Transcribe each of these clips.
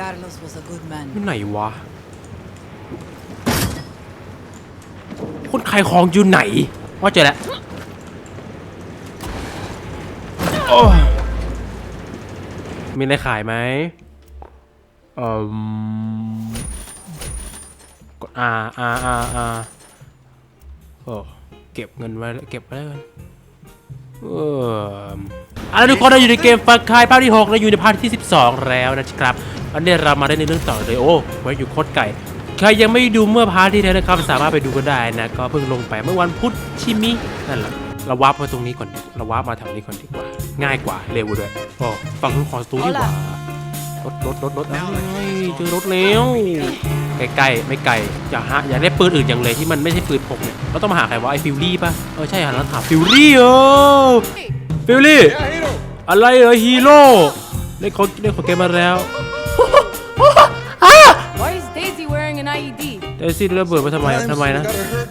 Carlos was a good man. อยู่ไหนวะ คนขายของอยู่ไหนว่าเจอแล้วโอ้ยมีอะไรขายไหมเอ่อมกด R R R R โอ้เก็บเงินไว้เก็บไว้แล้วกันเออ เอาละทุกคนเราอยู่ในเกมฟักคายภาคที่6เราอยู่ในภาคที่ 12 แล้วนะครับอันนี้เรามาได้ในเรื่องต่อเลยโอ้ไว้อยู่โคตรไก่ใครยังไม่ดูเมื่อพาร์ทที่แล้วนะครับ สามารถไปดูกันได้นะก็เพิ่งลงไปเมื่อวันพุธชิมินั่นแหละเราวาร์ปมาตรงนี้ก่อนเราวาร์ปมาแถวนี้ก่อนดีกว่า ง่ายกว่าเร็วด้วยโอ้ฟังนู้นของสตูดีกว่ารถรถรถรถเอ้ยเจอรถแล้วใกล้ๆไม่ไกลอย่าหาอย่าได้ปืนอื่นอย่างเลยที่มันไม่ใช่ปืนพกเนี่ยเราต้องมาหาใครวะไอ้ฟิลลี่ป่ะเออใช่หาแล้วถามฟิลลี่เออ ฟิลลี่ อะไรเหรอฮีโร่ได้ของได้ของเกมมาแล้ว Why is Daisy wearing an E IED? เดซี่ระเบิดมาทำไมทำไมนะ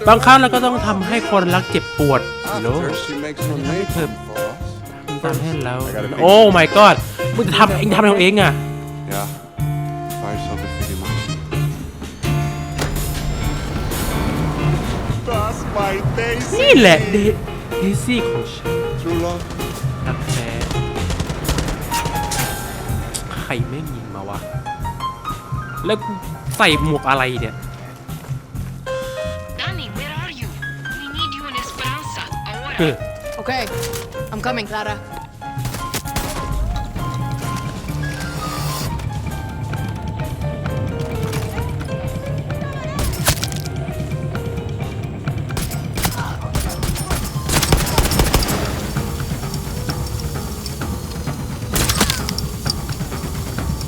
บางครั้งเราก็ต้องทำให้คนรักเจ็บปวดโล After she makes her napalm for us. มันทำให้เราโอ้ my god มึงจะทำเองทำของเองอะ Yeah. Buy yourself a fitty man. That's my Daisy. นี่แหละเดเดซี่ของฉัน รไม่งยิงมาวะ แล้วกูใส่หมวกอะไรเนี่ย Danny, where are you? We need you in Esperanza. เอ Ahora. อ Okay, I'm coming, Clara.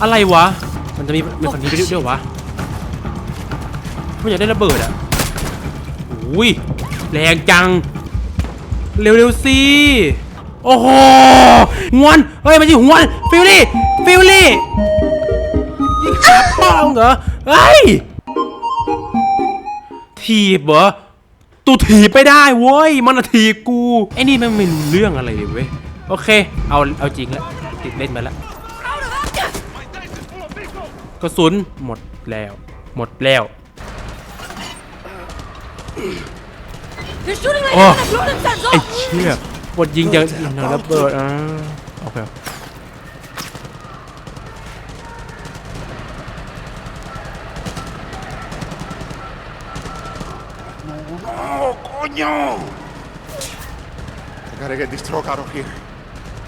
อะไรวะ มันจะมีมีคนนี้ด้วยด้วยวะไม่อยากได้ระเบิดอะอุ้ยแรงจัง เร็วๆสิโอ้โหหวนเฮ้ยมันยิงหวนฟิลลี่ฟิลลี่ยิงขาพ่องเหรอเฮ้ยถีบเหรอตูถีบไม่ได้เว้ยมันอะถีบกูไอ้นี่แมันไม่รู้เรื่องอะไรเลยเว้ยโอเค เอาเอาจริงแล้วติดเล่นมาแล้วก ระสุนหมดแล้ว หมดแล้ว They're shooting like Oh. they're gonna blow themselves ไอ้ up! เชี่ยบทยิงยังยิงระเบิดอ่าโอเค Oh, coño! I gotta get this truck out of here.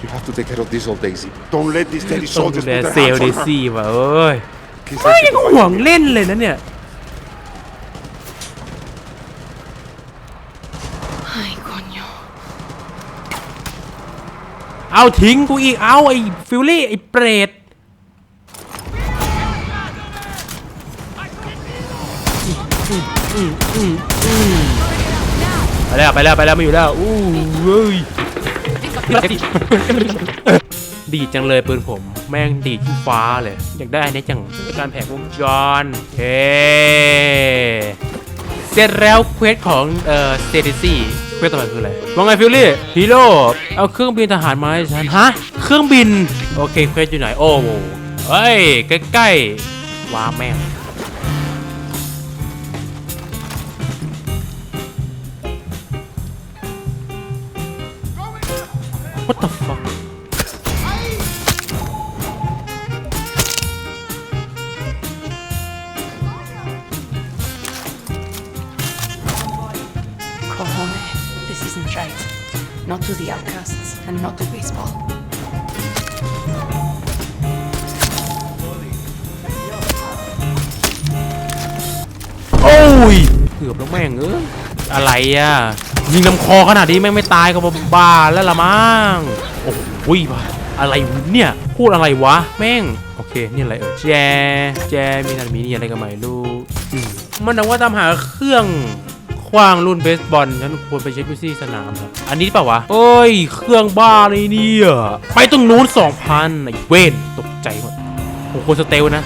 You have to take care of this old Daisy. Don't let these dirty ต้องดู soldiers แล put their เซลล์ hands เด on her. ซี่ว่ะเอ้ย Kiss เฮ้ย her นี่ก็ goodbye. ห่วงเล่นเลยนะเนี่ย Ay, coño. เอาทิ้งกูอีก เอาไอ้ฟิลลี่ไอ้เปรตไปแล้วไปแล้วไปแล้วไม่อยู่แล้วอู้เฮ้ยดี ดีจังเลยปืนผม แม่งดีขึ้นฟ้าเลย อยากได้อันนี้จังการแผงวงจรเฮ้เสร็จแล้วเควสของเอ่อเซติซี่เควสต่อไปคืออะไรว่าไงฟิลลี่ฮีโร่เอาเครื่องบินทหารมาให้ฉันฮะเครื่องบินโอเคเควสอยู่ไหนโอ้โหเฮ้ยใกล้ๆว้าแม่ง What the Not to the outcasts, and not to baseball. โอ้ยเกือบแล้วแม่งเอออะไรอะ ยิงลำคอขนาดนี้แม่งไม่ตายก็บ้าแล้วละมั้งโอ้โหบ้าอะไรเนี่ย พูดอะไรวะ แม่ง โอเค นี่อะไรเออแจ แจ มีนันมีนี่อะไรกันไม่รู้อืมมันบอกว่าตามหาเครื่อง คว้างรุ่นเบสบอลฉันควรไปเช็ควิซี่สนามครับอันนี้เปล่าวะเอ้ย เครื่องบ้าเลยเนี่ยไปตรงนู้น2,000ไอ้เวนตกใจหมดโอ้โหสเตลนะ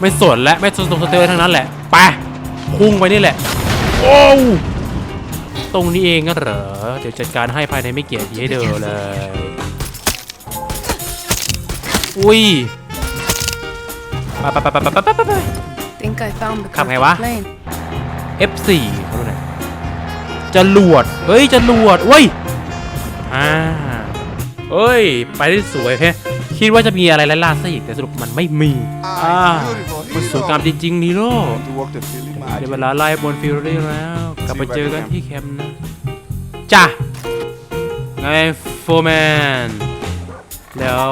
ไม่สนและไม่สนตรงสเตลทั้งนั้นแหละไปพุ่งไปนี่แหละ โอ้วตรงนี้เองก็เหรอ เดี๋ยวจัดการให้ภายในไม่เกี่ยทีให้เดอเลย อุ้ยไปไปไปไปไปไปไป Think I found the ขับไงวะ perfect plane. F4 เขาดูหน่อยจรวดเฮ้ยจรวดเว้ยอ่าเอ้ย ไปได้สวยแฮะคิดว่าจะมีอะไรล่าซะอีกแต่สรุปมันไม่มีอ่ามันสวยงามจริงๆนีโร่ To walk the Philly เดี๋ยว magic. เวลาไล่บนฟิวรี่แล้ว กลับไปเจอกันที่แคมป์นะจ้ะไงโฟร์แมนแล้ว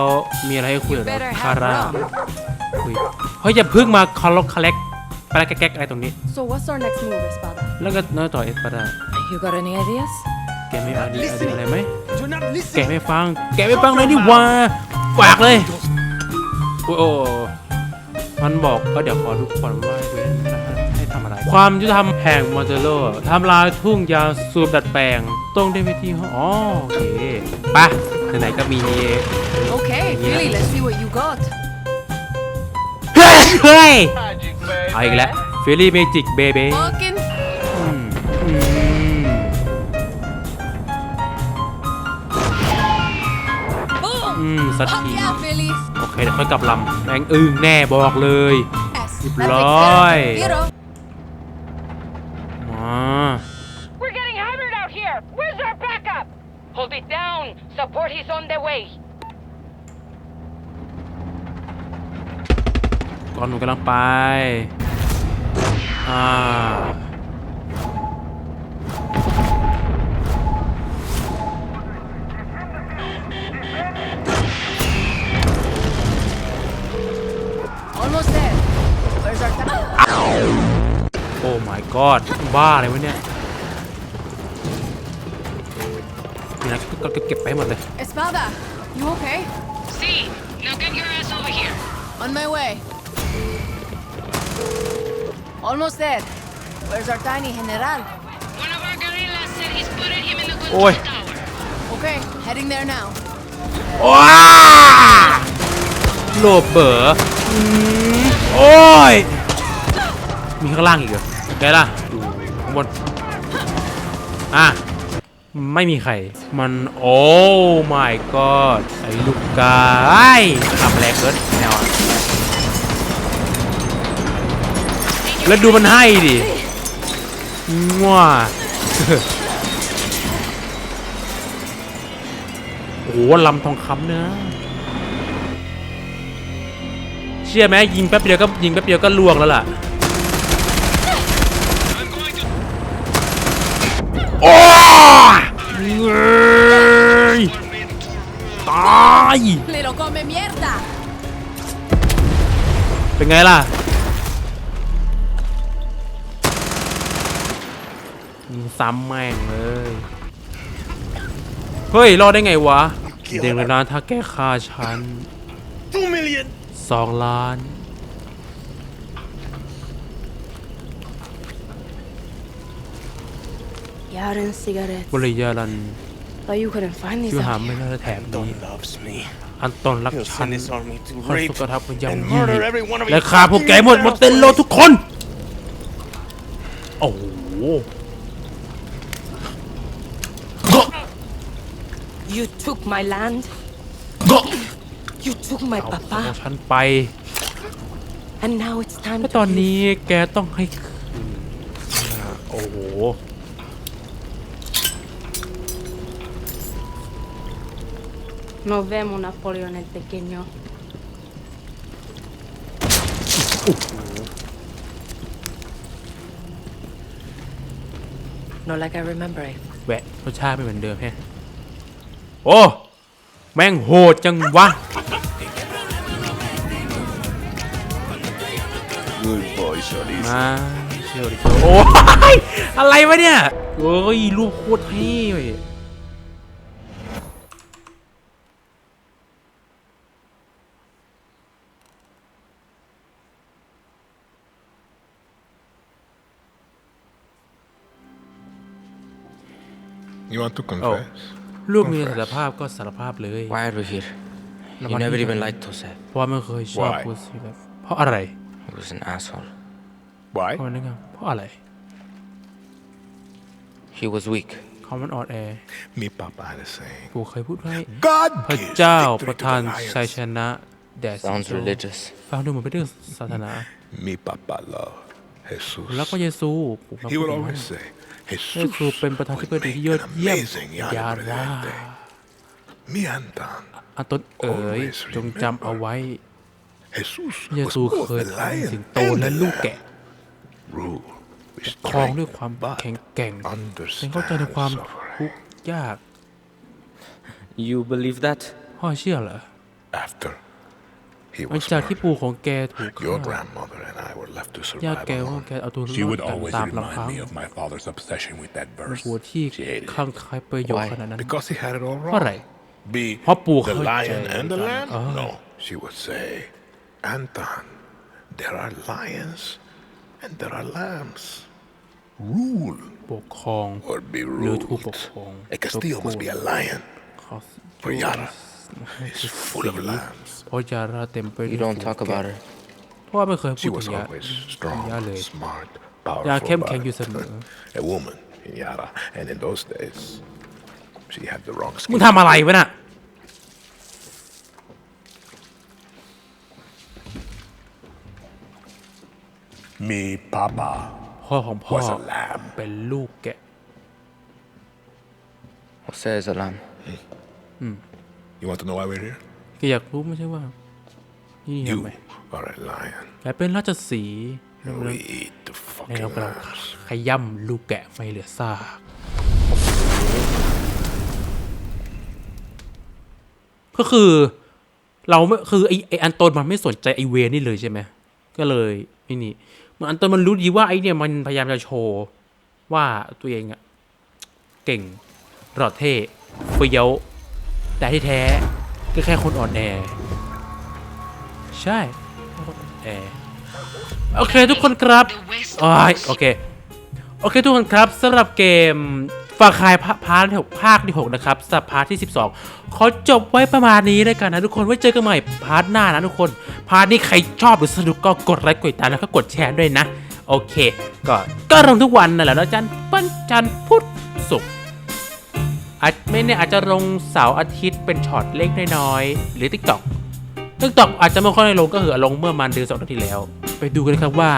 มีอะไรให้คุยกับ better have คาร่า rum. คุยเฮ้ยอย่าเพิ่งมาคอลล็อกคาเล็กไปแล้วแก๊กๆอะไรตรงนี้ So what's our next move, Espada? แล้วก็น้อยต่อเอสปาดา You got any ideas? แกไม่เอาดีเอาดีอะไรไหมแกไม่ฟัง แกไม่ฟังเลยนี่หว่าแหวกเลยโอ้โหมันบอกก็เดี๋ยวขอทุกคนว่าให้เว้นให้ทำอะไร ความยุติธรรมแห่งมอนเตโลทำลายทุ่งยางสูบดัดแปลงต้องได้ไปที่ห้องอ๋อโอเคไปะไหนๆก็มี Okay, Yeah. Billy, let's see what you got. เฮ้ยเฮ้ยเอาอีกแล้วฟิลลี่เมจิกเบเบ้ Fucking อื สัก Fuck ที yeah, Billy! โอเค เดี๋ยวค่อยกลับลำแม่งอึ้งแน่บอกเลย Yes, Keep that takes right. care of Hero. มา We're getting hammered out here! Where's our backup? Hold it down! Support is on the way! ก่อนหนูกำลังไป อ่า my god บ้าอะไรวะเนี่ยนี่นะก็ก็เก็บไปให้หมดเลย Espada, you okay? See, now get your ass over here! On my way. Almost there. Where's our tiny general? One of our guerrillas said he spotted him in the control Oi. tower. Okay, heading there now. ว้าโลบเบอร์อืมโอ้ยมีข้างล่างอีกเหรอ ไงล่ะดูข้างบนอะไม่มีใคร มันโอ้ my god ไอ้ลูกกาไอ้ขับแรงเกินแนวอะแล้วดูมันให้ดิว้าโอ้โหลำทองคำเนื้อเชื่อไหมยิงแป๊บเดียวก็ยิงแป๊บเดียวก็ล่วงแล้วล่ะโอ้ยเอ้ ยตาย Little come mierda! เป็นไงล่ะยิงซ้ำแม่งเลย เฮ้ย รอดได้ไงวะ เด็กเลยนะถ้าแกฆ่าฉัน Two million! สองล้าน Yaren cigarettes. บริยารัน Thought you couldn't find these ชื่อหา out ไม่ here. ได้แถบนี้ Don loves me. อันตอนรัก He'll ฉัน send his army to คอย rape สุกทับพยายาม and ยิง murder every one of และ you ฆ่าพวกแกหมดหมดเต็นโลทุกคน โอ้โห You took my land. You took my เอาของ papa. ฉันไป And now it's time แล้ว to ตอน live. นี้แกต้องให้คืนอ่าโอ้โห Nos vemos, Napoleón el pequeño. Not like I remember it. แหวะรสชาติไม่เหมือนเดิมแฮะ โอ้ แม่งโหดจังวะ Good boy, Solis. มาเชียวดิเชียวโอ้ยอะไรวะเนี่ยโอ้ยลูกโคตรเท่เว้ย You want to confess? ลูกมีสารภาพก็สารภาพเลย Why are we here? No, You but never he- even liked Jose. เพราะว่าไม่เคยชอบ Why? พูดสิแบบเพราะอะไร He was an asshole. Why? เพราะนั่นไงเพราะอะไร He was weak. เขามันอ่อนแอ Me papa had a saying. กูเคยพูดให้ God พระ gives เจ้า victory ประ to ทาน the lions. ชัยชนะ That's Sounds true religious. ฟังดูเหมือนเป็นเรื่องศาสนา Mi papa loved Jesus. แล้วก็เยซูผมรัก He would พระองค์ always say, เย Jesus ซูเป็นประธานที่ would ปดี make ที่ยอด an เยี่ยม amazing อย่า young ว่า presidente. Mi Anton, อันตนเอ๋ย Always จงจำเอาไว้ Jesus เย was ซู both เคย the เป็น lion สิงโต and และ the ลูก lamb. แกะ Rule with ครอง strength, ด้วยความ but แข็งแกร่งฉันเข้าใจใน understand ความ suffering. ทุกข์ยาก You believe that? พ่อเชื่อเหรอ After he หลัง was จากที่ murdered, ปู่ของแกถูก your ฆ่า grandmother and I were left to ย่า survive แกว่า alone. แกเอาตัวร She อด would กัน always ตามลำ remind พัง me of my father's obsession with that verse. หัวที่ She hated ข้าง it. คายประโยชน์ Why? ขนาดนั้น Because he had it all เพราะอะไร wrong. Be เพราะปู่ the เข้าใจ lion and the กัน lamb? อ๋อ No. She would say, Anton, there are lions and there are lambs. Rule ปกครอง or be หรือถูก ruled. ปกครอง A Castillo must be a lion. ขอ For Yara is full of lambs. เพราะยาราเต็มไป You ด้วย don't talk ฝูงแกะ about her. เพราะว่าไม่เคยพู She ดถึ was งยา always strong, ยาเลย smart, ยา powerful. เข้มแข็งอยู่เสมอ but A woman in Yara. And in those days, she had the wrong มึง skin. ทำอะไรวะน่ะ Me papa พ่อของพ่อ was a lamb. เป็นลูกแกะ Jose is a lamb. You want to know why we're here? ก็อยากรู้ไม่ใช่ว่า นี่ทำ You ไม are a lion. แกเป็นราชสีห์ And we eat the ในเรา fucking กำลัง lambs. ขย่ำลูกแกะไม่เหลือซากก็คือ เราไม่คือไอไออันโตนมันไม่สนใจไอเวรนี่เลยใช่ไหมก็เลยไอ้นี่เหมันอันโตนมันรู้ดีว่าไอเนี่ยมันพยายามจะโชว์ ว่าตัวเองอะเก่งหลอดเท่เฟี้ยว แต่ที่แท้ก็แค่คนอ่อนแอ ใช่คนอ่อนแอโอเคทุกคนครับโอ้ยโอเค โอเคทุกคนครับสำหรับเกมฟาคายพาร์ทที่หกภาคที่6นะครับสัปพาร์ทที่ 12 ขอจบไว้ประมาณนี้แล้วกันนะทุกคนไว้เจอกันใหม่พาร์ทหน้านะทุกคน พาร์ทนี้ใครชอบหรือสนุกก็กดไลค์กดติดตามแล้วก็กดแชร์ด้วยนะ โอเค ก็ก็ลงทุกวันนั่นแหละนะจันทร์วันจันพุธศุกร์ อาจไม่แน่อาจจะลงเสาร์อาทิตย์เป็นช็อตเล็กน้อยๆหรือ TikTok ทิกตอกอาจจะไม่ค่อยลงก็คือลงเมื่อมันเดือนสองนาทีแล้ว ไปดูกันครับว่า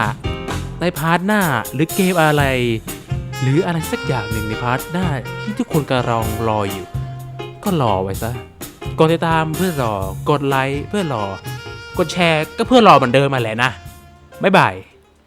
ในพาร์ทหน้าหรือเกมอะไร หรืออะไรสักอย่างหนึ่งในพาร์ทหน้าที่ทุกคนกำลังรออยู่ ก็รอไว้ซะกดติดตามเพื่อรอกดไลค์เพื่อรอกดแชร์ก็เพื่อรอเหมือนเดิมมาแหละนะบ๊ายบาย